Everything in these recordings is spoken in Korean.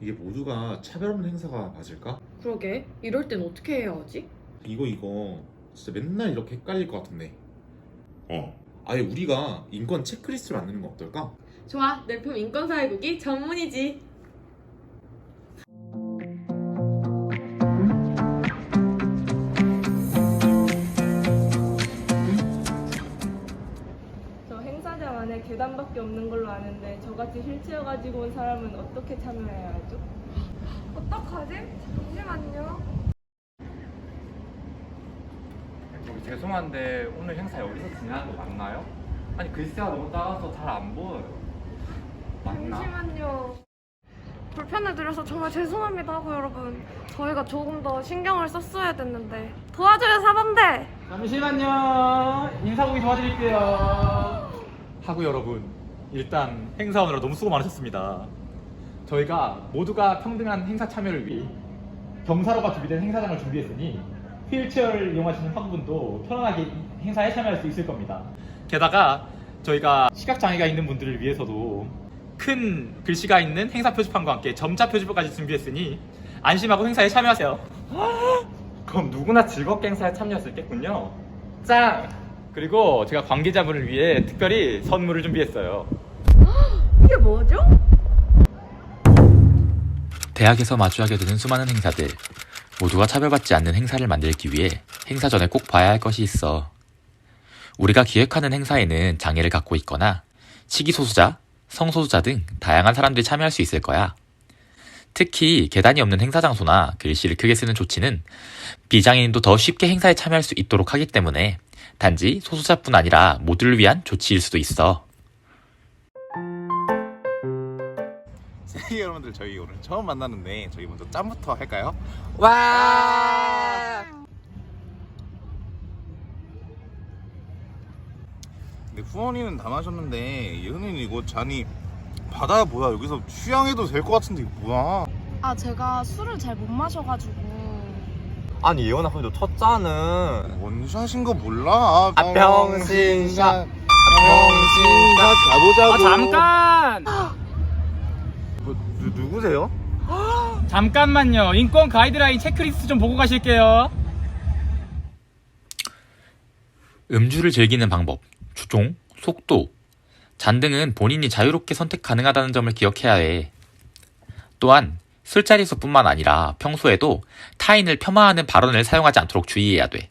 이게 모두가 차별 없는 행사가 맞을까? 그러게 이럴 땐 어떻게 해야 하지? 이거 이거 진짜 맨날 이렇게 헷갈릴 것 같은데 어. 아예 우리가 인권 체크리스트를 만드는 건 어떨까? 좋아 낼품 인권사회국이 전문이지 계단밖에 없는 걸로 아는데 저같이 휠체어 가지고 온 사람은 어떻게 참여해야 하죠? 어떡하지? 잠시만요. 저기 죄송한데 오늘 행사 여기서 진행하는 거 맞나요? 아니 글씨가 너무 작아서 잘 안 보여요. 맞나? 잠시만요. 불편해드려서 정말 죄송합니다 하고 여러분. 저희가 조금 더 신경을 썼어야 됐는데. 도와줘요 사범대! 잠시만요. 인사보기 도와드릴게요. 하고 여러분, 일단 행사 오느라 너무 수고 많으셨습니다. 저희가 모두가 평등한 행사 참여를 위해 경사로가 준비된 행사장을 준비했으니 휠체어를 이용하시는 학우분도 편안하게 이 행사에 참여할 수 있을 겁니다. 게다가 저희가 시각장애가 있는 분들을 위해서도 큰 글씨가 있는 행사 표지판과 함께 점자 표지판까지 준비했으니 안심하고 행사에 참여하세요. 그럼 누구나 즐겁게 행사에 참여할 수 있겠군요. 짱! 그리고 제가 관계자분을 위해 특별히 선물을 준비했어요. 이게 뭐죠? 대학에서 마주하게 되는 수많은 행사들. 모두가 차별받지 않는 행사를 만들기 위해 행사 전에 꼭 봐야 할 것이 있어. 우리가 기획하는 행사에는 장애를 갖고 있거나 시기소수자, 성소수자 등 다양한 사람들이 참여할 수 있을 거야. 특히 계단이 없는 행사 장소나 글씨를 크게 쓰는 조치는 비장애인도 더 쉽게 행사에 참여할 수 있도록 하기 때문에 단지 소수자뿐 아니라 모두를 위한 조치일 수도 있어. 여러분들 저희 오늘 처음 만나는데 저희 먼저 짬부터 할까요? 근데 후원이는 다 마셨는데 예은이는 이거 잔이 바다야 뭐야 여기서 취향해도 될 것 같은데 이거 뭐야 아 제가 술을 잘 못 마셔가지고. 아니 예원아 근데 첫 잔은 원샷인 거 몰라 아, 병신샷. 병신샷 가보자고 아, 잠깐! 뭐, 누, 누구세요? 잠깐만요. 인권 가이드라인 체크리스트 좀 보고 가실게요. 음주를 즐기는 방법, 주종, 속도, 잔 등은 본인이 자유롭게 선택 가능하다는 점을 기억해야 해. 또한 술자리에서뿐만 아니라 평소에도 타인을 폄하하는 발언을 사용하지 않도록 주의해야 돼.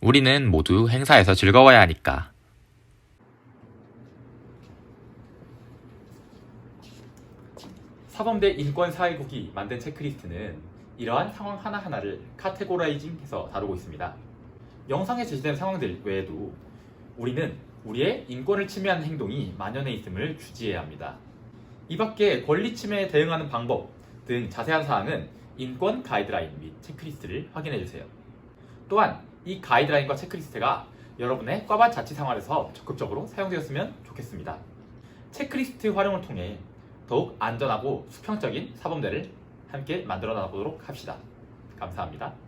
우리는 모두 행사에서 즐거워야 하니까. 사범대 인권 사회국이 만든 체크리스트는 이러한 상황 하나하나를 카테고라이징해서 다루고 있습니다. 영상에 제시된 상황들 외에도 우리는 우리의 인권을 침해하는 행동이 만연해 있음을 주지해야 합니다. 이 밖에 권리 침해에 대응하는 방법 등 자세한 사항은 인권 가이드라인 및 체크리스트를 확인해 주세요. 또한 이 가이드라인과 체크리스트가 여러분의 과반 자치 생활에서 적극적으로 사용되었으면 좋겠습니다. 체크리스트 활용을 통해 더욱 안전하고 수평적인 사범대를 함께 만들어 나가보도록 합시다. 감사합니다.